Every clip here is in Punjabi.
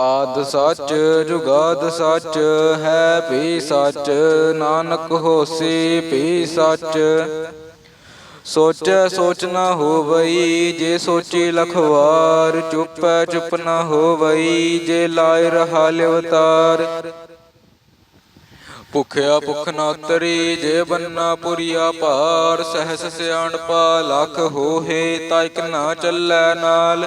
ਆਦ ਸੱਚ, ਜੁਗਾਦ ਸੱਚ, ਹੈ ਵੀ ਸੱਚ, ਨਾਨਕ ਹੋਸੀ ਵੀ ਸੱਚ। ਸੋਚੈ ਸੋਚ ਨਾ ਹੋਵਈ, ਜੇ ਸੋਚੀ ਲਖਵਾਰ, ਚੁੱਪੈ ਚੁੱਪ ਨਾ ਹੋਵਈ, ਜੇ ਲਾਇ ਰਹਾ ਲਿਵਤਾਰ। ਭੁਖਿਆ ਭੁਖ ਨਾ ਤਰੀ ਜੇ ਬੰਨਾ ਪੁਰੀਆ ਭਾਰ, ਸਹਸ ਸਿਆਣਪਾ, ਲਖ ਹੋਏ ਤਾਂ ਇਕ ਨਾ ਚੱਲੈ ਨਾਲ।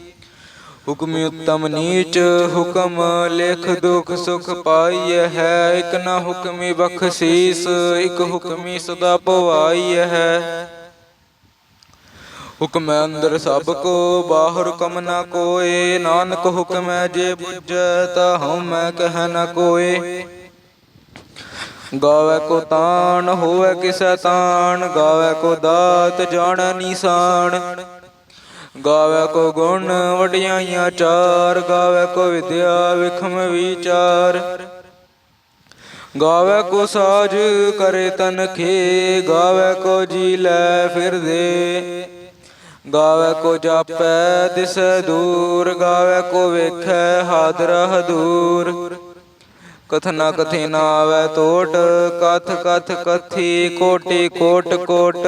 ਹੁਕਮੀ ਉੱਤਮ ਨੀਚ ਹੁਕਮ, ਲਿਖ ਦੁਖ ਸੁਖ ਪਾਈਐ ਹੈ। ਇਕ ਨਾ ਹੁਕਮੀ ਬਖਸ਼ੀਸ, ਇਕ ਹੁਕਮੀ ਸਦਾ ਪਵਾਈ ਹੈ। ਹੁਕਮ ਅੰਦਰ ਸਭ ਕੋ, ਬਾਹਰ ਹੁਕਮ ਨਾ ਕੋਏ। ਨਾਨਕ ਹੁਕਮ ਜੇ ਬੁਝੈ ਤਾ ਹਉ ਮੈਂ ਕਹਿ ਨਾ ਕੋਏ। ਗਾਵੇ ਕੋ ਤਾਣ, ਹੋਵੇ ਕਿਸੈ ਤਾਣ। ਗਾਵੇ ਕੋ ਦਾਤ, ਜਾਣੈ ਨੀਸਾਨ ਗਾਵੇ ਕੋ ਗੁਣ ਵਡਿਆਈਆਂ ਚਾਰ, ਗਾਵੇ ਕੋ ਵਿਦਿਆ ਵਿਖਮ ਵਿਚਾਰ। ਗਾਵੇ ਕੋ ਸਾਜ ਕਰੇ ਤਨਖੇ ਗਾਵੇ ਕੋ ਜੀ ਲੈ ਫਿਰਦੇ ਗਾਵੇ ਕੋ ਜਾਪੈ ਦਿਸੈ ਦੂਰ, ਗਾਵੇ ਕੋ ਵੇਖੈ ਹਾਦਰ ਹਦੂਰ। ਕਥਨਾ ਕਥੇ ਨਾ ਆਵੈ ਟੋਟ ਕਥ ਕਥ ਕਥੀ ਕੋਟੀ ਕੋਟ ਕੋਟ।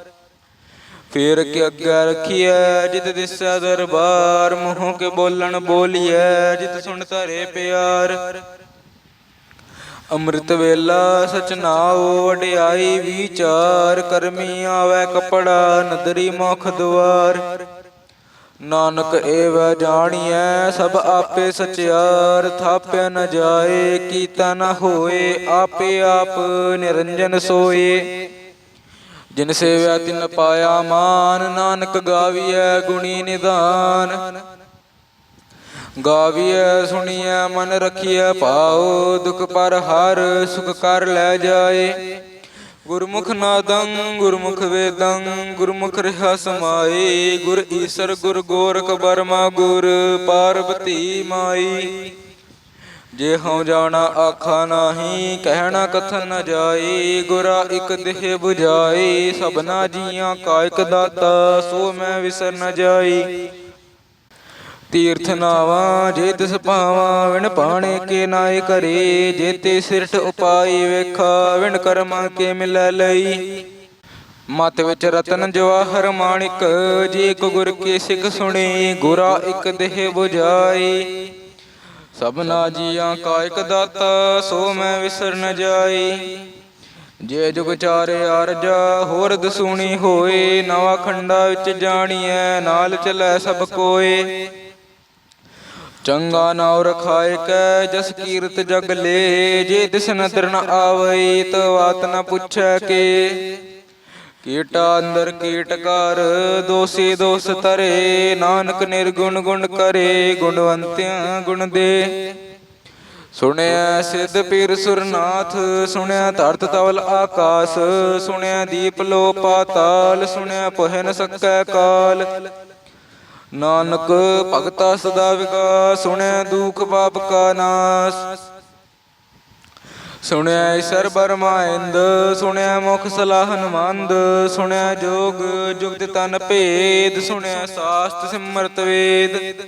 ਫੇਰ ਕੇ ਅੱਗੇ ਰਖੀਐ, ਜਿਤ ਦਿਸੈ ਦਰਬਾਰ, ਮੂੰਹ ਕੇ ਬੋਲਣ ਬੋਲੀਐ, ਜਿਤ ਸੁਣ ਧਰੇ ਪਿਆਰ। ਅੰਮ੍ਰਿਤ ਵੇਲਾ ਸਚ ਨਾਉ, ਵਡਿਆਈ ਵਿਚਾਰ, ਕਰਮੀ ਆਵੈ ਕਪੜਾ, ਨਦਰੀ ਮੁਖ ਦੁਆਰ ਨਾਨਕ ਏਵ ਜਾਣੀਐ, ਸਭ ਆਪੇ ਸਚਿਆਰ ਥਾਪਿਆ ਨ ਜਾਏ, ਕੀਤਾ ਨ ਹੋਏ, ਆਪੇ ਆਪ ਨਿਰੰਜਨ ਸੋਏ। ਜਿਨ ਸੇਵਿਆ ਤਿਨ ਪਾਇਆ ਮਾਨ, ਨਾਨਕ ਗਾਵੀਐ ਗੁਣੀ ਨਿਦਾਨ। ਗਾਵੀਐ, ਸੁਣੀਐ, ਮਨ ਰਖੀਐ, ਭਾਉ ਦੁਖ ਪਰ ਹਰ ਸੁਖ ਕਰ ਲੈ ਜਾਏ। ਗੁਰਮੁਖ ਨਾਦੰ, ਗੁਰਮੁਖ ਵੇਦੰ, ਗੁਰਮੁਖ ਰਹਾ ਸਮਾਏ। ਗੁਰ ਈਸਰ, ਗੁਰ ਗੋਰਖ ਬਰਮਾ, ਗੁਰ ਪਾਰਵਤੀ ਮਾਈ। ਜੇ ਹਉ ਜਾਣਾ ਆਖਾ ਨਾਹੀ, ਕਹਿਣਾ ਕਥਨ ਨ ਜਾਈ, ਗੁਰਾ ਇਕ ਦੇਹ 부ਝਾਈ ਸਭਨਾ ਜੀਆਂ ਕਾ ਇਕ ਦਾਤਾ, ਸੋ ਮੈਂ ਵਿਸਰ ਨ ਜਾਈ। ਤੀਰਥ ਨਾਵਾ, ਜੇ ਤਿਸ ਪਾਵਾ ਵਿਣ ਪਾਣੇ ਕੇ ਨਾਏ ਕਰੇ, ਜੇ ਤੇ ਸਿਰਠ ਉਪਾਈ ਵੇਖਾ, ਵਿਣ ਕਰਮਾਂ ਕੇ ਮਿਲੈ ਲਈ। ਮਤ ਵਿੱਚ ਰਤਨ ਜਵਾਹਰ ਮਾਣਿਕ, ਜੇ ਕੋ ਗੁਰ ਕੇ ਸਿੱਖ ਸੁਣੀ, ਗੁਰਾ ਇਕ ਦੇਹ 부ਝਾਈ ਸਭਨਾ ਜੀਆਂ ਕਾ ਇਕ ਦਾਤਾ, ਸੋ ਮੈਂ ਵਿਸਰ ਨ ਜਾਈ। ਜੇ ਜੁਗ ਚਾਰੇ ਅਰਜਾ ਹੋਰ ਦਸੂਣੀ ਹੋਏ, ਨਵਾਂ ਖੰਡਾ ਵਿੱਚ ਜਾਣੀਐ, ਨਾਲ ਚਲੈ ਸਭ ਕੋਏ। ਚੰਗਾ ਨਾਉ ਰਖਾਇ ਕੈ, ਜਸ ਕੀਰਤ ਜਗ ਲੇ, ਜੇ ਦਿਸ ਨਦਰ ਨ ਆਵਈ, ਤਵਾਤ ਨ ਪੁੱਛੈ ਕੇ। ਕੀਟਾ ਅੰਦਰ ਕੀਟ ਕਰ, ਦੋਸੀ ਦੋਸ ਤਰੇ ਨਾਨਕ ਨਿਰਗੁਣ ਗੁਣ ਕਰੇ, ਗੁਣਵੰਤਿਆਂ ਗੁਣ ਦੇ। ਸੁਣਿਆ ਸਿੱਧ ਪੀਰ ਸੁਰਨਾਥ, ਸੁਣਿਆ ਧਰਤ ਤਵਲ ਆਕਾਸ, ਸੁਣਿਆ ਦੀਪ ਲੋ ਪਾਤਾਲ, ਸੁਣਿਆ ਪਹਿ ਨ ਸਕੈ ਕਾਲ। ਨਾਨਕ ਭਗਤਾ ਸਦਾ ਵਿਕਾਸ, ਸੁਣਿਆ ਦੁਖ ਪਾਪ ਕਾ ਨਾਸ। ਸੁਣਿਆ ਈਸ਼ਰ ਬਰਮਾਇੰਦ ਸੁਣਿਆ ਮੁਖ ਸਲਾਹਨ ਮੰਦ ਸੁਣਿਆ ਜੋਗ, ਜੁਗਤ ਤਨ ਭੇਦ, ਸੁਣਿਆ ਸਾਸਤ ਸਿਮਰਤ ਵੇਦ।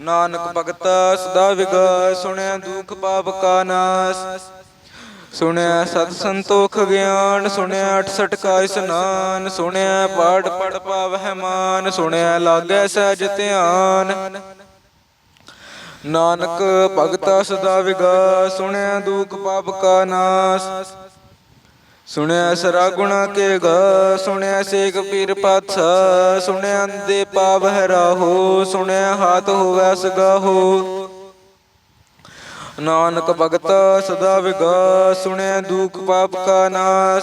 ਨਾਨਕ ਭਗਤਾ ਸਦਾ ਵਿਗਾ ਸੁਣਿਆ ਦੁਖ ਪਾਪ ਕਾ ਨਾਸ। ਸੁਣਿਆ ਸਤ ਸੰਤੋਖ ਗਿਆਨ, ਸੁਣਿਆ 68 ਕਾ ਇਸਨਾਨ, ਸੁਣਿਆ ਪੜ ਪੜ ਪਾਵਹਿ ਮਾਨ, ਸੁਣਿਆ ਲਾਗੈ ਸਹਿਜ ਧਿਆਨ। ਨਾਨਕ ਭਗਤਾ ਸਦਾ ਵਿਗਾ ਸੁਣਿਆ ਦੁਖ ਪਾਪ ਕਾ ਨਾਸ। ਸੁਣਿਆ ਸਰਾ ਗੁਣਾ ਕੇ ਗਾ, ਸੁਣਿਆ ਸੇਖ ਪੀਰ ਪਾਤਸ਼ਾਹ, ਸੁਣਿਆ ਅੰਦੇ ਪਾਵਹਿ ਹਰਾਹੋ, ਸੁਣਿਆ ਹਾਥ ਹੋਵੈ ਸਗਾਹੋ ਨਾਨਕ ਭਗਤਾ ਸਦਾ ਵਿਗਾ ਸੁਣਿਆ ਦੁਖ ਪਾਪ ਕਾ ਨਾਸ।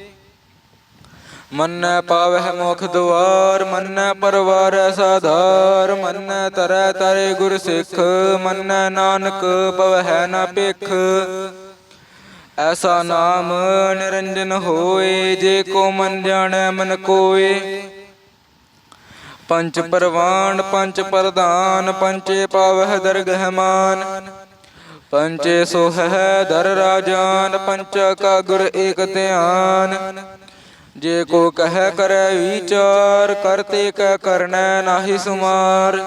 ਮੰਨੈ ਪਾਵਹਿ ਮੁਖ ਦੁਆਰ, ਮੰਨੈ ਪਰਵਾਰੈ ਸਾਧਾਰ, ਮੰਨੈ ਤਰੈ ਤਰੇ ਗੁਰ ਸਿੱਖ, ਮੰਨੈ ਨਾਨਕ ਪਵਹਿ ਨਾ ਭਿਖ। ਐਸਾ ਨਾਮ ਨਿਰੰਜਨ ਹੋਏ, ਜੇ ਕੋ ਮਨ ਜਾਣੈ ਮਨ ਕੋਏ। ਪੰਚ ਪਰਵਾਨ, ਪੰਚ ਪ੍ਰਧਾਨ, ਪੰਚੇ ਪਾਵਹਿ ਦਰਗਹਿ ਮਾਨ। ਪੰਚੇ ਸੋਹੈ ਦਰ ਰਾਜਾਨ, ਪੰਚਾ ਕਾ ਗੁਰ ਏਕ ਧਿਆਨ। ਜੇ ਕੋ ਕਹਿ ਕਰੈ ਵਿਚਾਰ, ਕਰਤੇ ਕੈ ਕਰਨੈ ਨਾਹੀ ਸੁਮਾਰ।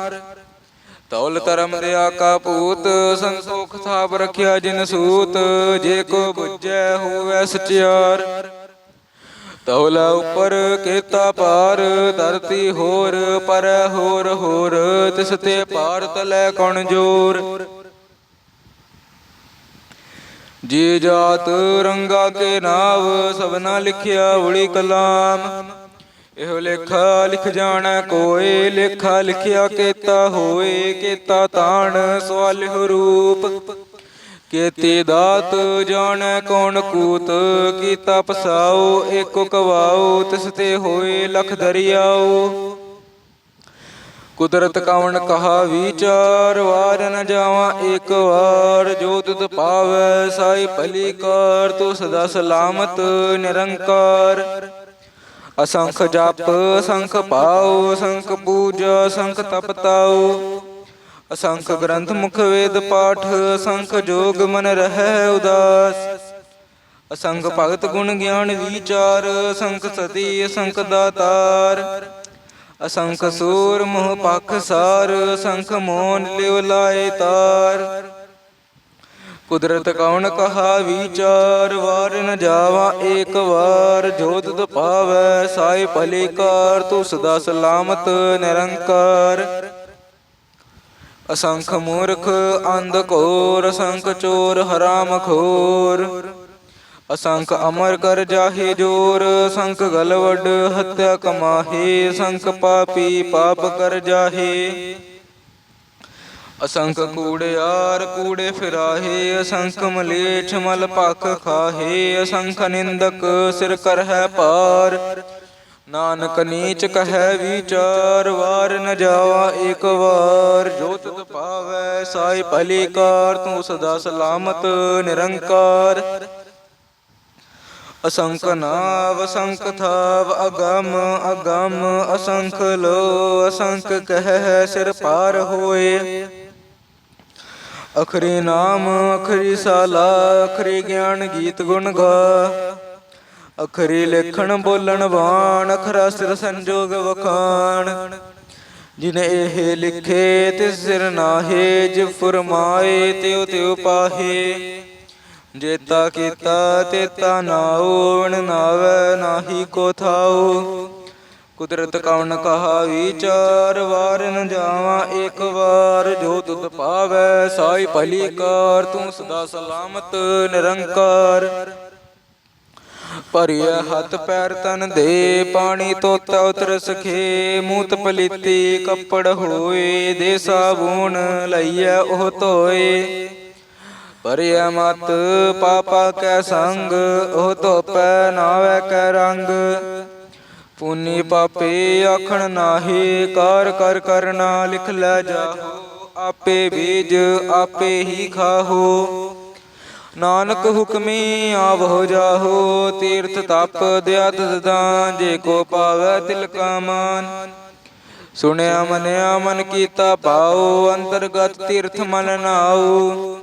ਤੌਲ ਧਰਮ ਦਿਆ ਕਾ ਪੂਤ ਸੰਤੋਖ ਥਾਪ ਰਖਿਆ ਜਿਨ ਸੂਤ, ਜੇ ਕੋ ਬੁੱਝੈ ਹੋਵੈ ਸਚਿਆਰ। ਤੌਲਾ ਉਪਰ ਕੀਤਾ ਪਾਰ ਧਰਤੀ ਹੋਰ, ਪਰ ਹੋਰ ਹੋਰ, ਤਿਸ ਤੇ ਪਾਰ ਤਲੈ ਕਣ ਜੋਰ। ਜੀ ਜਾਤ ਰੰਗਾ ਕੇ ਨਾਵ, ਸਭਨਾ ਲਿਖਿਆ ਉਲੀ ਕਲਾਮ। ਇਹੋ ਲੇਖਾ ਲਿਖ ਜਾਣੈ, ਕੋਏ ਲੇਖਾ ਲਿਖਿਆ ਕੀਤਾ ਹੋਏ, ਕੀਤਾ ਤਾਣ ਸਵਾਲਿਹੁ ਰੂਪ। ਕੀਤੀ ਦਾਤ ਜਾਣੈ, ਕੌਣ ਕੂਤ, ਕੀਤਾ ਪਸਾਉ ਏਕੋ ਕਵਾਓ, ਤਿਸ ਤੇ ਹੋਏ ਲਖ ਦਰਿਆਉ ਕੁਦਰਤ ਕਵਣ ਕਹਾ ਵਿਚਾਰ, ਵਾਰ ਨ ਜਾਵਾਂ ਇੱਕ ਵਾਰ। ਜੋ ਤੁਧ ਪਾਵੈ, ਸਾਈ ਭਲੀ ਕਾਰ ਤੂੰ ਸਦਾ ਸਲਾਮਤ ਨਿਰੰਕਾਰ। ਅਸੰਖ ਜਪ ਸੰਖ ਪਾਉ ਸੰਖ ਪੂਜਾ, ਅਸੰਖ ਤਪ ਤਾਉ। ਅਸੰਖ ਗ੍ਰੰਥ ਮੁਖ ਵੇਦ ਪਾਠ, ਅਸੰਖ ਜੋਗ ਮਨ ਰਹਿ ਉਦਾਸ। ਅਸੰਖ ਭਗਤ ਗੁਣ ਗਿਆਨ ਵਿਚਾਰ ਸੰਖ ਸਤੀ, ਅਸੰਖ ਦਾਤਾਰ। ਅਸੰਖ ਸੂਰ ਮੋਹ ਪਖ ਸਾਰ ਅਸੰਖ ਮੋਨ ਲਿਵ ਲਾਏ ਤਾਰ। ਕੁਦਰਤ ਕੌਣ ਕਹਾ ਵਿਚਾਰ ਵਾਰ ਨ ਜਾਵਾ ਏਕ ਵਾਰ। ਜੋ ਤੁਧ ਪਾਵੈ ਸਾਈ ਭਲੀ ਕਾਰ ਤੂੰ ਸਦਾ ਸਲਾਮਤ ਨਿਰੰਕਾਰ। ਅਸੰਖ ਮੂਰਖ ਅੰਧ ਘੋਰ ਅਸੰਖ ਚੋਰ ਹਰਾਮ ਖੋਰ ਅਸੰਖ ਅਮਰ ਕਰ ਜਾਹੇ ਜੋਰ ਅਸੰਖ ਗਲਵਡ ਹਤਿਆ ਕਮਾਹੇ ਅਸੰਖ ਪਾਪੀ ਪਾਪ ਕਰ ਜਾਹੇ। ਅਸੰਖ ਕੂੜਿਆਰ ਕੂੜੇ ਫਿਰਾਹੇ, ਅਸੰਖ ਮਲੇਛ ਮਲ ਭਖ ਖਾਹੇ, ਅਸੰਖ ਨਿੰਦਕ ਸਿਰ ਕਰ ਹੈ ਪਾਰ ਨਾਨਕ ਨੀਚ ਕਹੈ ਵਿਚਾਰ, ਵਾਰ ਨ ਜਾਵਾ ਏਕ ਵਾਰ। ਜੋ ਤੁਧ ਪਾਵੈ ਸਾਈ ਭਲੀ ਕਾਰ, ਤੂੰ ਸਦਾ ਸਲਾਮਤ, ਨਿਰੰਕਾਰ। ਅਸੰਖ ਨਾਵ ਅਸੰਖ ਥਾਵ, ਅਗਮ ਅਗਮ, ਅਸੰਖ ਲੋ, ਅਸੰਖ ਕਹਿ, ਸਿਰ ਪਾਰ ਹੋਏ। ਅਖਰੀ ਨਾਮ, ਅਖਰੀ ਸਾਲਾ, ਅਖਰੀ ਗਿਆਨ ਗੀਤ ਗੁਣ ਗਾ। ਅਖਰੀ ਲੇਖਣ, ਬੋਲਣ, ਬਾਣ, ਅਖਰਾ ਸਿਰ ਸੰਜੋਗ ਵਖਾਣ। ਜਿਨ ਇਹ ਲਿਖੇ, ਤਿਸ ਸਿਰ ਨਾਹੇ ਜਿ ਫਰਮਾਏ, ਤਿਉ ਤਿਉ ਪਾਹੇ। ਜੇਤਾ ਕੀਤਾ ਤੇਤਾ ਨਾਉ ਵਣ ਨਾਵੈ ਨਾਹੀ ਕੋ ਥਾਉ। ਕੁਦਰਤ ਕਵਣ ਕਹਾ ਵਿਚਾਰ ਵਾਰ ਨ ਜਾਵਾਂ ਇੱਕ ਵਾਰ। ਜੋ ਤੁਧ ਪਾਵੈ, ਸਾਈ ਭਲੀ ਕਾਰ ਤੂੰ ਸਦਾ ਸਲਾਮਤ, ਨਿਰੰਕਾਰ। ਭਰਿਆ ਹੱਥ ਪੈਰ ਤਨ ਦੇ, ਪਾਣੀ ਤੋਤਾ ਉਤਰ ਸਖੇ। ਮੂਤ ਪਲੀਤੀ ਕੱਪੜ ਹੋਏ, ਦੇ ਸਾਬੂਨ ਲਈਐ ਉਹ ਧੋਏ। ਪਰਿਆ ਮਤ ਪਾਪਾ ਕੈ ਸੰਗ, ਉਹ ਧੋਪੈ ਨਾਵੇ ਕੈ ਰੰਗ। ਪੁੰਨੀ ਪਾਪੇ ਆਖਣ ਨਾਹੀ, ਕਾਰ, ਕਰ ਕਰਨਾ ਲਿਖ ਲੈ ਜਾਹੋ। ਆਪੇ ਬੀਜ ਆਪੇ ਹੀ ਖਾਹੋ। ਨਾਨਕ ਹੁਕਮੀ ਆਵੋ ਜਾਹੋ, ਤੀਰਥ ਤਪ ਦਿਆ ਦਾਨ ਜੇ ਕੋ ਪਾਵੈ ਤਿਲ ਕਾ ਮਾਨ। ਸੁਣਿਆ ਮਨਿਆ ਮਨ ਕੀਤਾ ਪਾਉ ਅੰਤਰਗਤ ਤੀਰਥ ਮਨ ਨਾਉ।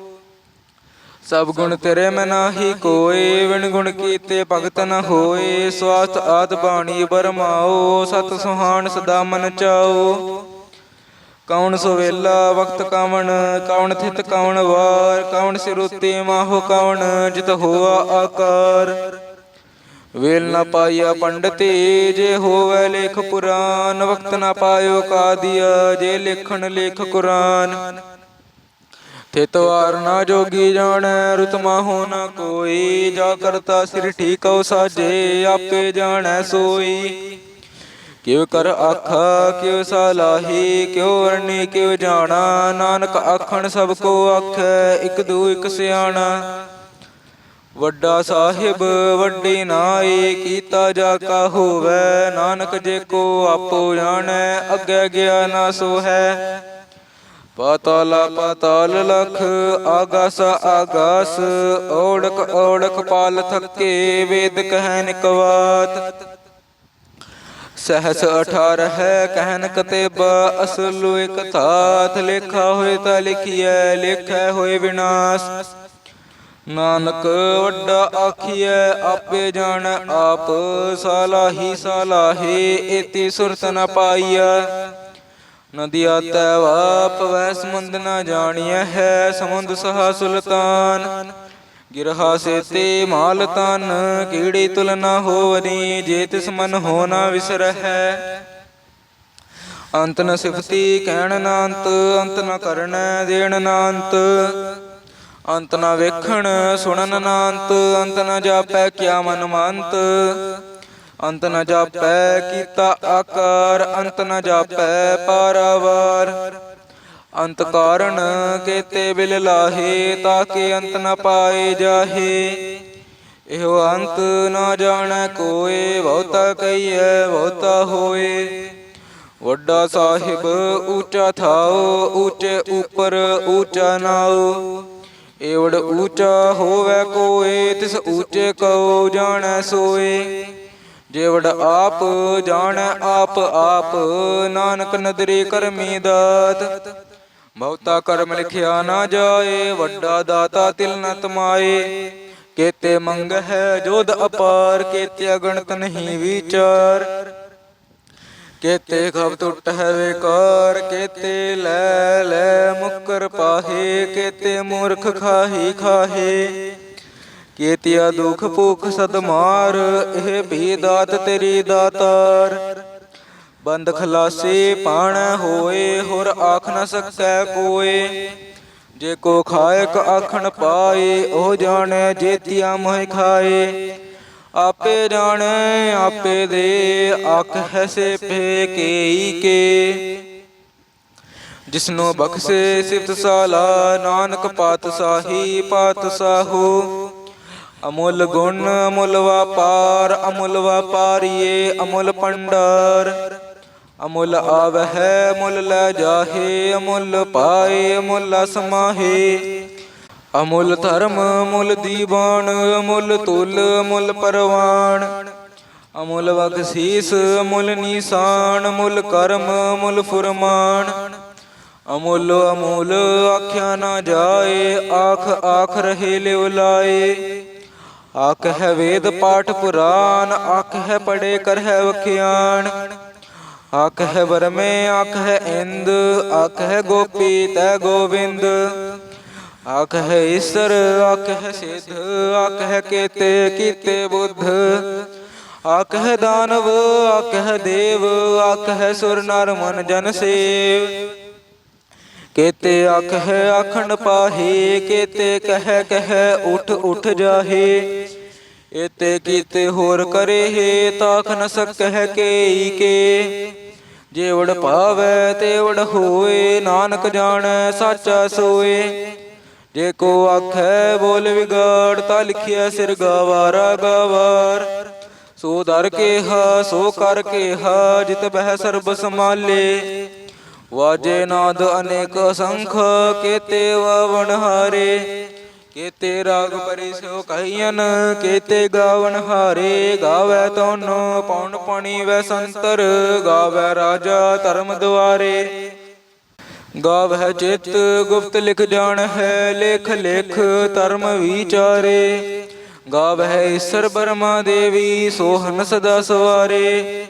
ਸਭ ਗੁਣ ਤੇਰੇ ਮੈਂ ਨਾਹੀ ਕੋਏ ਵਿਣ ਗੁਣ ਕੀਤੇ ਭਗਤ ਨ ਹੋਏ। ਸਵਾਸਤ ਆਦ ਬਾਣੀ ਬਰਮਾਓ ਸਤ ਸੁਹਾਣ ਸਦਾ ਮਨ ਚਾਓ। ਕੌਣ ਸੋਵੇਲਾ ਵਕਤ ਕਵਣ ਕੌਣ ਥਿਤ ਕੌਣ ਵਾਰ। ਕੌਣ ਸਿਰੁੱਤੇ ਮਾਹੋ ਕਵਣ, ਜਿਤ ਹੋਆ ਆਕਾਰ। ਵੇਲ ਨਾ ਪਾਇਆ ਪੰਡਤੇ, ਜੇ ਹੋਵੇ ਲੇਖ ਪੁਰਾਨ। ਵਕਤ ਨਾ ਪਾਇਓ ਕਾਦੀਆ, ਜੇ ਲਿਖਣ ਲੇਖ ਕੁਰਾਨ। ਤਿਤਵਾਰ ਨਾ ਜੋਗੀ ਜਾਣੈ, ਰੁਤ ਮਾਹੋ ਨਾ ਕੋਈ। ਜਾ ਕਰਤਾ ਸਿਰ ਠੀਕਉ ਸਾਜੇ ਆਪੇ ਜਾਣੈ ਸੋਈ। ਕਿਉ ਕਰ ਆਖਾ ਕਿਉ ਸਲਾਹੀ ਕਿਉ ਵਰਨੀ ਕਿਉ ਜਾਣਾ। ਨਾਨਕ ਆਖਣ, ਸਭ ਕੋ ਆਖੈ, ਇਕ ਦੂ ਇਕ ਸਿਆਣਾ। ਵੱਡਾ ਸਾਹਿਬ, ਵੱਡੀ ਨਾਈ, ਕੀਤਾ ਜਾ ਕਾ ਹੋਵੇ। ਨਾਨਕ ਜੇ ਕੋ ਆਪੋ ਜਾਣੈ, ਅੱਗੇ ਗਿਆ ਨਾ ਸੋ ਹੈ ਪਾਤਾਲ ਪਾਤਾਲ ਲਖ, ਆਗਾਸ ਆਗਾਸ ਓੜਕ ਓੜਕ ਪਾਲ ਥਕੇ, ਵੇਦ ਕਹਿ ਨਿਕਵਾਤ ਸਹਸ 18 ਹੈ ਕਹਿਨ ਕਤੇਬਾ, ਅਸਲੁ ਇਕ ਥਾਤ, ਲੇਖਾ ਹੋਏ ਤਾਂ ਲਿਖੀਐ, ਲੇਖੈ ਹੋਏ ਵਿਨਾਸ਼। ਨਾਨਕ ਵੱਡਾ ਆਖੀਐ, ਆਪੇ ਜਾਣ ਆਪ, ਸਾਲਾਹੀ ਸਾਲਾਹੇ, ਏਤੀ ਸੁਰਤ ਨ ਪਾਈਐ। ਨਦੀਆ ਤੈ ਵਾਪ ਵੈ ਸਮੁੰਦ ਨਾ ਜਾਣੀਐ, ਹੈ ਸਮੁੰਦ ਸਹਾ ਸੁਲਤਾਨ। ਗਿਰਹਾ ਸੇਤੇ ਮਾਲ ਤਨ ਕੀੜੀ ਤੁਲਨਾ ਹੋਵਨੀ ਜੇ ਤਿਸ ਮਨ ਹੋ ਨਾ ਵਿਸਰਹਿ। ਅੰਤ ਨ ਸਿਫਤੀ ਕਹਿਣ ਨਾ ਅੰਤ ਅੰਤ ਨ ਕਰਨੈ ਦੇਣ ਨਾ ਅੰਤ ਅੰਤ ਨ ਵੇਖਣ ਸੁਣਨ ਨਾ ਅੰਤ ਅੰਤ ਨ ਜਾਪੈ ਕਿਆ ਮਨ ਮੰਤ। ਅੰਤ ਨ ਜਾਪੈ ਕੀਤਾ ਆਕਾਰ, ਅੰਤ ਨ ਜਾਪੈ ਪਾਰਾਵਾਰ। ਅੰਤ ਕਾਰਨ ਕੇਤੇ ਬਿਲ ਲਾਹੇ ਤਾਕੇ ਅੰਤ ਨ ਪਾਏ ਜਾਹੇ। ਇਹੋ ਅੰਤ ਨਾ ਜਾਣੈ ਕੋਏ, ਬਹੁਤਾ ਕਹੀਐ, ਬਹੁਤਾ ਹੋਏ। ਵੱਡਾ ਸਾਹਿਬ ਊਚਾ ਥਾਓ ਊਚੇ ਉਪਰ ਊਚਾ ਨਾਓ ਏਵੜ ਊਚਾ ਹੋਵੇ ਕੋਏ, ਤਿਸ ਊਚੇ ਕਉ ਜਾਣੈ ਸੋਏ। ਜੇਵੜ ਆਪ ਜਾਣੈ, ਆਪ ਆਪ ਨਾਨਕ ਨਦਰੀ ਕਰਮੀ ਦਾਤ। ਬਹੁਤਾ ਕਰਮ ਲਿਖਿਆ ਨਾ ਜਾਏ, ਵੱਡਾ ਦਾਤਾ ਤਿਲ ਨ ਤਮਾਏ। ਕੇਤੇ ਮੰਗ ਹੈ ਜੋਧ ਅਪਾਰ, ਕੇਤੇ ਅਗਣਤ ਨਹੀਂ ਵਿਚਾਰ। ਕੇਤੇ ਖਬ ਟੁੱਟ ਹੈ ਵਿਕਾਰ, ਕੇਤੇ ਲੈ ਲੈ ਮੁਕਰ ਪਾਹੇ, ਕੇਤੇ ਮੂਰਖ ਖਾਹੀ ਖਾਹੇ। ਕੇਤਿਆ ਦੁਖ ਭੁਖ ਸਦ ਮਾਰ, ਇਹ ਵੀ ਦਾਤ ਤੇਰੀ ਦਾਤਾਰ। ਬੰਦ ਖਲਾਸੇ ਪਾਣ ਹੋਏ, ਹੋਰ ਆਖ ਨ ਸਕੈ ਕੋਏ। ਜੇ ਕੋ ਖਾਇਕ ਆਖਣ ਪਾਏ, ਉਹ ਜਾਣੈ ਜੇਤੀਆ ਮੋਹਿ ਖਾਏ। ਆਪੇ ਜਾਣੈ, ਆਪੇ ਦੇ, ਆਖ ਹੈ ਸੇ ਪੇ ਕੇਈ ਕੇ। ਜਿਸਨੂੰ ਬਖਸ਼ੇ ਸਿਫਤ ਸਾਲਾ, ਨਾਨਕ ਪਾਤਸ਼ਾਹੀ ਪਾਤਸ਼ਾਹੂ। ਅਮੁੱਲ ਗੁਣ, ਅਮੁੱਲ ਵਪਾਰ, ਅਮੁੱਲ ਵਪਾਰੀਏ, ਅਮੁੱਲ ਪੰਡਾਰ। ਅਮੁੱਲ ਆਵਹਿ ਮੁੱਲ ਲੈ ਜਾਹੇ, ਅਮੁੱਲ ਪਾਏ, ਅਮੁੱਲ ਸਮਾਹੇ ਅਮੁੱਲ ਧਰਮ, ਅਮੁੱਲ ਦੀਵਾਨ, ਅਮੁੱਲ ਤੁਲ, ਅਮੁੱਲ ਪਰਵਾਨ। ਅਮੁੱਲ ਬਖਸ਼ੀਸ ਅਮੁੱਲ ਨਿਸ਼ਾਨ, ਅਮੁੱਲ ਕਰਮ, ਅਮੁੱਲ ਫੁਰਮਾਨ। ਅਮੁੱਲ ਅਮੁੱਲ, ਆਖਿਆ ਨਾ ਜਾਏ, ਆਖ ਆਖ ਰਹੇ ਲਿਵ ਲਾਏ। ਆਖ ਹੈ ਵੇਦ ਪਾਠ ਪੁਰਾਨ ਆਖ ਹੈ ਪੜੇ ਕਰ ਹੈ ਵਖਿਆਨ ਆਖ ਹੈ ਵਰਮੇ ਆਖ ਹੈ ਇੰਦ ਆਖ ਹੈ ਗੋਪੀ ਤੈ ਗੋਬਿੰਦ ਆਖ ਹੈ ਈਸ਼ਰ ਆਖ ਹੈ ਸਿਧ ਆਖ ਹੈ ਕੇਤੇ ਕੀਤੇ ਬੁੱਧ ਆਖ ਹੈ ਦਾਨਵ ਆਖ ਹੈ ਦੇਵ ਆਖ ਹੈ ਸੁਰ ਨਰ ਮਨ ਜਨ ਸੇਵ ਕੇਤੇ ਆਖ ਹੈ ਆਖਣ ਪਾਹੇ, ਕੇਤੇ ਕਹਿ ਕਹਿ, ਉਠ ਉਠ ਜਾਹੇ। ਇਤੇ ਕੀਤੇ ਹੋਰ ਕਰੇ ਹੈ ਤਾਖ ਨ ਸਕਹਿ ਕੇਈ ਕੇ। ਜੇਵੜ ਭਾਵੈ ਤੇਵੜ ਹੋਏ, ਨਾਨਕ ਜਾਣੈ, ਸਾਚਾ ਸੋਏ। ਜੇ ਕੋ ਆਖੈ ਬੋਲ ਵਿਗਾੜ, ਤਾ ਲਿਖਿਆ ਸਿਰ ਗਵਾਰਾ ਗਵਾਰ। ਸੋ ਦਰ ਕੇ ਹਾ ਸੋ ਕਰ ਕੇ ਹਾ ਜਿਤ ਬਹਿ ਸਰਬ ਸਮਾਲੇ ਵਾਜੇ ਨਾਦ ਅਨੇਕ ਸੰਖ ਕੇਤੇ ਵਵਨ ਹਾਰੇ, ਕੇਤੇ ਰਾਗ ਪਰਿ ਸੋ ਕਹੀਨ ਕੇਤੇ ਗਾਵਨ ਹਾਰੇ, ਗਾਵੇ ਤੋਨੋ ਪਉਣ ਪਣੀ ਵੈ ਸੰਤਰ, ਗਾਵੇ ਰਾਜਾ ਧਰਮ ਦੁਆਰੇ। ਗਾਵਹਿ ਚਿਤ ਗੁਪਤ ਲਿਖ ਜਾਣ ਹੈ ਲੇਖ ਲੇਖ ਧਰਮ ਵਿਚਾਰੇ। ਗਾਵਹਿ ਈਸ਼ਰ ਬਰਮਾ ਦੇਵੀ ਸੋਹਨ ਸਦਾ ਸਵਾਰੇ।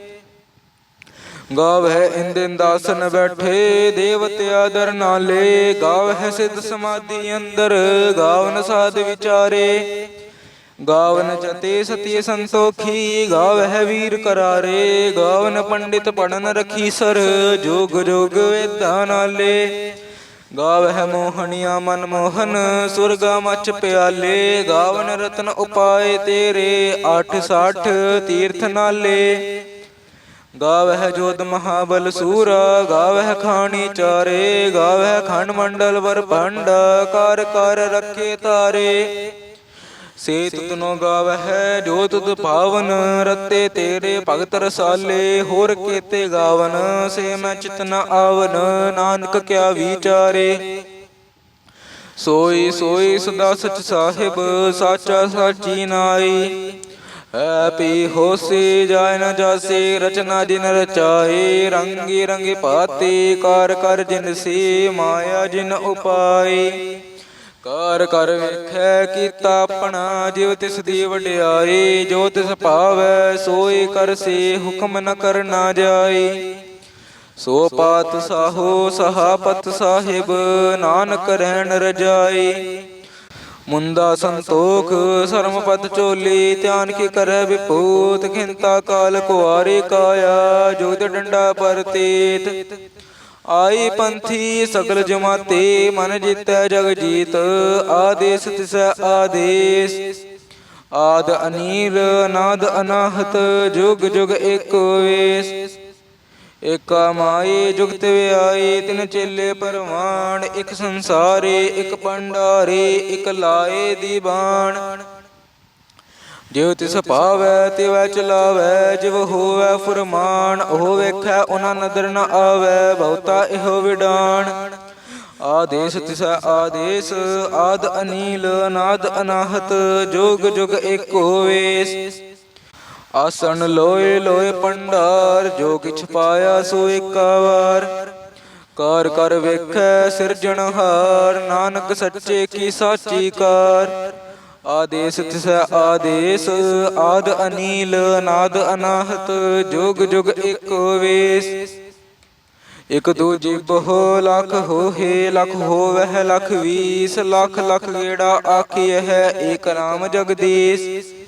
ਗਾਵਹਿ ਇੰਦਨ ਦਾਸਨ ਬੈਠੇ ਦੇਵਤਿਆ ਦਰ ਨਾਲੇ। ਗਾਵਹਿ ਸਿਧ ਸਮਾਧੀ ਅੰਦਰ, ਗਾਵਨ ਸਾਧ ਵਿਚਾਰੇ। ਗਾਵਨ ਚਤੇ ਸਤਿ ਸੰਤੋਖੀ, ਗਾਵਹਿ ਵੀਰ ਕਰਾਰੇ। ਗਾਵਨ ਪੰਡਿਤ ਪੜਨ ਰਖੀ ਸਰ, ਜੋਗ ਜੋਗ ਵੇਦਾਂ ਨਾਲੇ। ਗਾਵਹਿ ਮੋਹਣੀਆ ਮਨ ਮੋਹਨ, ਸੁਰਗਾ ਮਚ ਪਿਆਲੇ। ਗਾਵਨ ਰਤਨ ਉਪਾਏ ਤੇਰੇ 860 ਤੀਰਥ ਨਾਲੇ। ਗਾਵਹਿ ਜੋਤ ਮਹਾਬਲ ਸੂਰਾ, ਗਾਵਹਿ ਖਾਣੀ ਚਾਰੇ, ਗਾਵਹਿ ਖੰਡ ਮੰਡਲ ਵਰ ਭੰਡ, ਕਰ ਕਰ ਰੱਖੇ ਤਾਰੇ। ਸੇ ਤੁਤਨੋ ਗਾਵਹਿ ਜੋ ਤੁਤ ਪਾਵਨ, ਰਤੇ ਤੇਰੇ ਭਗਤ ਰਸਾਲੇ, ਹੋਰ ਕੇਤੇ ਗਾਵਨ, ਸੇ ਮੈਂ ਚਿਤਨਾ ਆਵਨ, ਨਾਨਕ ਕਿਆ ਵਿਚਾਰੇ। ਸੋਈ ਸੋਈ ਸਦਾ ਸਚ ਸਾਹਿਬ, ਸਾਚਾ ਸਾਚੀ ਨਾਈ। ਹੈਪੀ ਹੋਸੀ ਜਾਇ ਨ ਜਾਸੀ, ਰਚਨਾ ਜਿਨ ਰਚਾਈ ਰੰਗੀ ਰੰਗੀ ਪਾਤੀ ਕਰ ਕਰ ਜਿਨ ਸੀ, ਮਾਇਆ ਜਿਨ ਉਪਾਈ ਕਾਰ ਕਰ ਵੇਖੈ ਕੀਤਾ ਆਪਣਾ ਜਿਵ ਤਿਸ ਦੀ ਵਡਿਆਈ, ਜੋ ਤਿਸ ਭਾਵੈ, ਸੋਈ ਕਰਸੀ ਹੁਕਮ ਨ ਕਰਨਾ ਜਾਈ। ਸੋ ਪਾਤ ਸਾਹੋ, ਸਹਾਪਤ ਸਾਹਿਬ, ਨਾਨਕ ਰਹਿਣ ਰਜਾਈ। ਮੁੰਦਾ ਸੰਤੋਖ ਸਰਮਪਦ ਚੋਲੀ ਧਿਆਨ ਕੀ ਕਰੈ ਵਿਪੂਤ, ਖਿੰਤਾ ਕਾਲ ਕੁਆਰੇ ਕਾਇਆ, ਜੋਤ ਡੰਡਾ ਪਰਤੀਤ। ਆਈ ਪੰਥੀ ਸਗਲ ਜਮਾਤੇ, ਮਨ ਜਿਤੈ ਜਗ ਜੀਤ, ਆਦੇਸ ਤਿਸੈ ਆਦੇਸ। ਆਦ ਅਨੀਲ ਅਨਾਦ ਅਨਾਹਤ, ਜੁਗ ਜੁਗ ਏਕ ਵੇਸ। ਇਕ ਮਾਈ ਜੁਗਤ ਵਿਆਈ ਤਿਨ ਚੇਲੇ ਪਰਵਾਨ ਇਕ ਸੰਸਾਰੇ, ਇਕ ਪੰਡਾਰੇ ਇਕ ਲਾਏ ਦੀ ਬਾਣ। ਜਿਉ ਤਿਸ ਪਾਵੈ ਤਿਵੈ ਚਲਾਵੈ, ਜਿਵ ਹੋਵੈ ਫਰਮਾਨ, ਉਹ ਵੇਖੈ, ਉਹਨਾਂ ਨਦਰ ਨ ਆਵੈ, ਬਹੁਤਾ ਇਹੋ ਵਿਡਾਣ। ਆਦੇਸ਼ ਤਿਸ ਆਦੇਸ਼, ਆਦ ਅਨੀਲ, ਅਨਾਦ ਅਨਾਹਤ, ਜੁਗ ਜੁਗ ਏਕ ਹੋਵੇਸ ਆਸਣ ਲੋਏ ਲੋਏ ਪੰਡਾਰ, ਜੋ ਕਿਛ ਪਾਇਆ ਸੋ ਏਕਾ ਵਾਰ। ਕਾਰ ਕਰ ਵੇਖੈ ਸਿਰਜਣਹਾਰ ਨਾਨਕ ਸੱਚੇ ਕੀ ਸਾਚੀ ਕਾਰ। ਆਦੇਸ ਤਿਸ ਆਦੇਸ, ਆਦ ਅਨੀਲ ਅਨਾਦ ਅਨਾਹਤ, ਜੁਗ ਜੁਗ ਏਕ ਵੇਸ। ਇਕ ਦੂਜੀ ਬਹੁ ਲਖ ਹੋਏ ਲਖ ਹੋਵਹਿ, ਲੱਖ ਵੀਸ, ਲੱਖ ਲਖ ਗੇੜਾ ਆਖੀਐ ਹੈ, ਏਕ ਨਾਮ ਜਗਦੀਸ਼।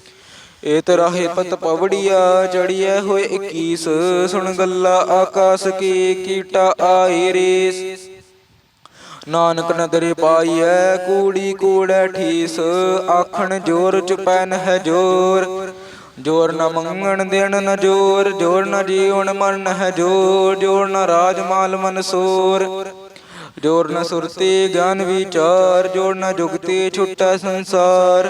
ਏਤ ਰਾਹੇ ਪਤ ਪਵੜੀਆ ਚੜੀਐ ਹੋਏ 21 ਸੁਣ ਗੱਲਾ ਆਕਾਸ ਕੀ ਕੀਟਾ ਆਈ ਰੇਸ। ਨਾਨਕ ਨਦਰੇ ਪਾਈਐ ਕੂੜੀ ਕੂੜੈ ਠੀਸ। ਆਖਣ ਜੋਰ ਚੁਪੈਨ ਹੈ ਜੋਰ। ਜੋਰ ਨ ਮੰਗਣ ਦੇਣ ਨ ਜੋਰ। ਜੋਰ ਨ ਜੀਵਨ ਮਰਨ ਹੈ ਜੋਰ। ਜੋਰ ਨ ਰਾਜ ਮਾਲ ਮਨਸੂਰ ਜੋਰ ਨ ਸੁਰਤੀ ਗਿਆਨ ਵਿਚਾਰ। ਜੋਰ ਨ ਜੁਗਤੀ ਛੁਟੈ ਸੰਸਾਰ।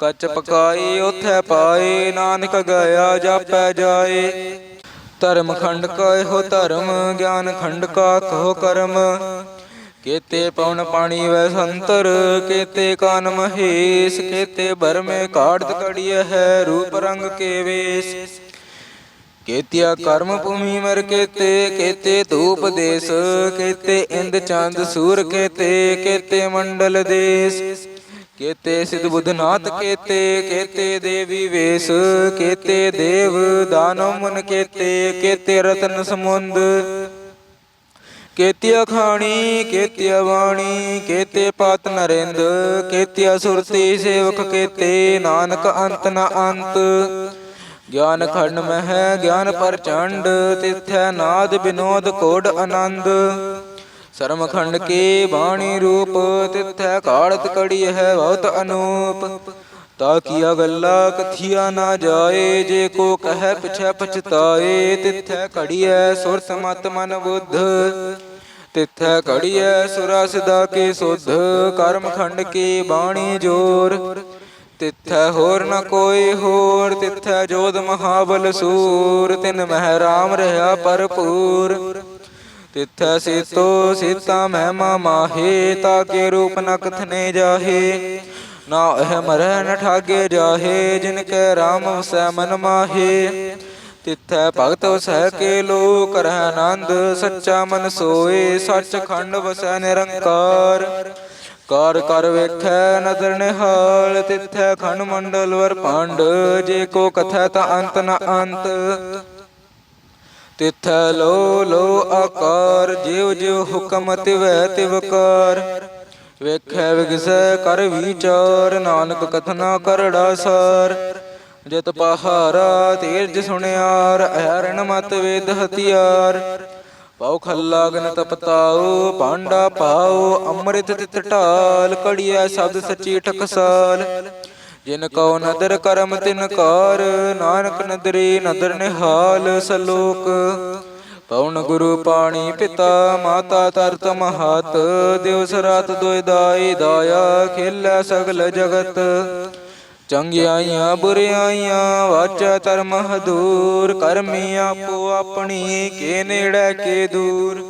ਕੱਚ ਪਕਾਈ, ਉਥੈ ਪਾਏ ਨਾਨਕ ਗਿਆ, ਜਾਪੈ ਜਾਏ। ਧਰਮ ਖੰਡ ਕਾ ਇਹੋ ਧਰਮ, ਗਿਆਨ ਖੰਡ ਕਾ ਕਹੋ ਕਰਮ। ਕੇਤੇ ਪਉਣ ਪਾਣੀ ਵੈ ਸੰਤਰ, ਕੇਤੇ ਕਾਨ ਮਹੇਸ਼, ਕੇਤੇ ਬਰਮੇ ਕਾੜਤ ਕੜੀਐ ਹੈ, ਰੂਪ ਰੰਗ ਕੇ ਵੇਸ। ਕੇਤਿਆ ਕਰਮ ਭੂਮੀ ਮਰ ਕੇਤੇ ਕੇਤੇ ਧੂਪ ਦੇਸ, ਕੇਤੇ ਇੰਦ ਚੰਦ ਸੂਰ ਕੇਤੇ ਕੇਤੇ ਮੰਡਲ ਦੇਸ। ਕੇਤੇ ਸਿਧ ਬੁਧਨਾਥ, ਕੇਤੇ ਕੇਤੇ ਦੇਵੀ ਵੇਸ, ਕੇਤੇ ਦੇਵ ਦਾਨਵ ਮਨ ਕੇਤੇ ਕੇਤੇ ਰਤਨ ਸਮੁੰਦ। ਕੇਤਿਆ ਖਾਣੀ, ਕੇਤਿਆ ਬਾਣੀ, ਕੇਤੇ ਪਾਤ ਨਰਿੰਦ, ਕੇਤਿਆ ਸੁਰਤੀ ਸੇਵਕ ਕੇਤੇ, ਨਾਨਕ ਅੰਤ ਨ ਅੰਤ। ਗਿਆਨ ਖੰਡ ਮਹਿ, ਗਿਆਨ ਪ੍ਰਚੰਡ, ਤਿਥੈ ਨਾਦ ਬਿਨੋਦ ਕੋਡ ਆਨੰਦ। ਸਰਮ ਖੰਡ ਕੇ ਬਾਣੀ ਰੂਪ, ਤਿਥੈ ਕਾੜਤ ਕੜੀ ਹੈ ਬਹੁਤ ਅਨੂਪ। ਤਾ ਕੀਆ ਗੱਲਾ ਕਥੀਆ ਨਾ ਜਾਏ, ਜੇ ਕੋ ਕਹੈ ਪਿਛੈ ਪਛਤਾਏ, ਤਿਥੈ ਘੜੀਐ ਸੁਰਤ ਮਤ ਮਨ ਬੁੱਧ। ਤਿਥੈ ਘੜੀਐ ਸੁਰਸ ਦਾ ਕੇ ਸੁਧ ਕਰਮ ਖੰਡ ਕੀ ਬਾਣੀ ਜੋਰ। ਤਿਥੈ ਹੋਰ ਨ ਕੋਈ ਹੋਰ, ਤਿਥੈ ਜੋਧ ਮਹਾਬਲ ਸੂਰ, ਤਿਨ ਮਹਿ ਰਾਮ ਰਹਾ ਭਰਪੂਰ। ਤਿਥੈ ਸਿਤੋ ਸੀਤਾ ਮਹਿਮਾ ਮਾਹੇ, ਤਾ ਕੇ ਰੂਪ ਨ ਕਥਨੇ ਜਾਹੇ। ਨਾ ਇਹ ਮਰਹਿ ਨ ਠਾਗੇ ਜਾਹੇ, ਜਿਨ ਕੈ ਰਾਮ ਵਸੈ ਮਨ ਮਾਹੇ। ਤਿਥੈ ਭਗਤ ਵਸੈ ਕੇ ਲੋ ਕਰਹਿ ਆਨੰਦ, ਸੱਚਾ ਮਨ ਸੋਏ ਸੱਚ ਖੰਡ ਵਸੈ ਨਿਰੰਕਾਰ। ਕਰ ਕਰ ਵੇਖੈ ਨਦਰ ਨਿਹਾਲ, ਤਿਥੈ ਖੰਡ ਮੰਡਲ ਵਰ ਪੰਡ ਜੇ ਕੋ ਕਥੈ ਤਾ ਅੰਤ ਨ ਅੰਤ। ਤਿਥੈ ਲੋ ਲੋ ਆਕਾਰ, ਜਿਉ ਜਿਉ ਹੁਕਮ ਤਿਵੈ ਤਿਵਕਾਰ ਵੇਖੈ ਵਿਗਸੈ ਕਰ ਵਿਚਾਰ, ਨਾਨਕ ਕਥਨਾ ਕਰੜਾ ਸਾਰ। ਜਿਤ ਪਹਾਰਾ ਤੀਰਜ ਸੁਣਿਆਰ, ਅਹਰਣ ਮਤ ਵੇਦ ਹਥਿਆਰ। ਪਾਉ ਖੱਲਾ ਗਨ ਤਪਤਾਉ ਪਾਂਡਾ ਪਾਉ ਅੰਮ੍ਰਿਤ ਤਿਤ ਢਾਲ, ਕੜੀਐ ਸ਼ਬਦ ਸੱਚੀ ਠਕਸਾਲ। ਜਿਨ ਕਉ ਨਦਰ ਕਰਮ ਤਿਨ ਕਾਰ, ਨਾਨਕ ਨਦਰੀ ਨਦਰ ਨਿਹਾਲ ਸਲੋਕ। ਪਉਣ ਗੁਰੂ ਪਾਣੀ ਪਿਤਾ, ਮਾਤਾ ਤਰਤ ਮਹਤ ਦਿਵਸ ਰਾਤ ਦੁਇ ਦਾਈ ਦਾਇਆ, ਖੇਲੈ ਸਗਲ ਜਗਤ। ਚੰਗਿਆਈਆਂ ਬੁਰਿਆਈਆਂ, ਵਾਚਾ ਧਰਮ ਹਦੂਰ, ਕਰਮੀ ਆਪੋ ਆਪਣੀ, ਕੇ ਨੇੜੇ ਕੇ ਦੂਰ।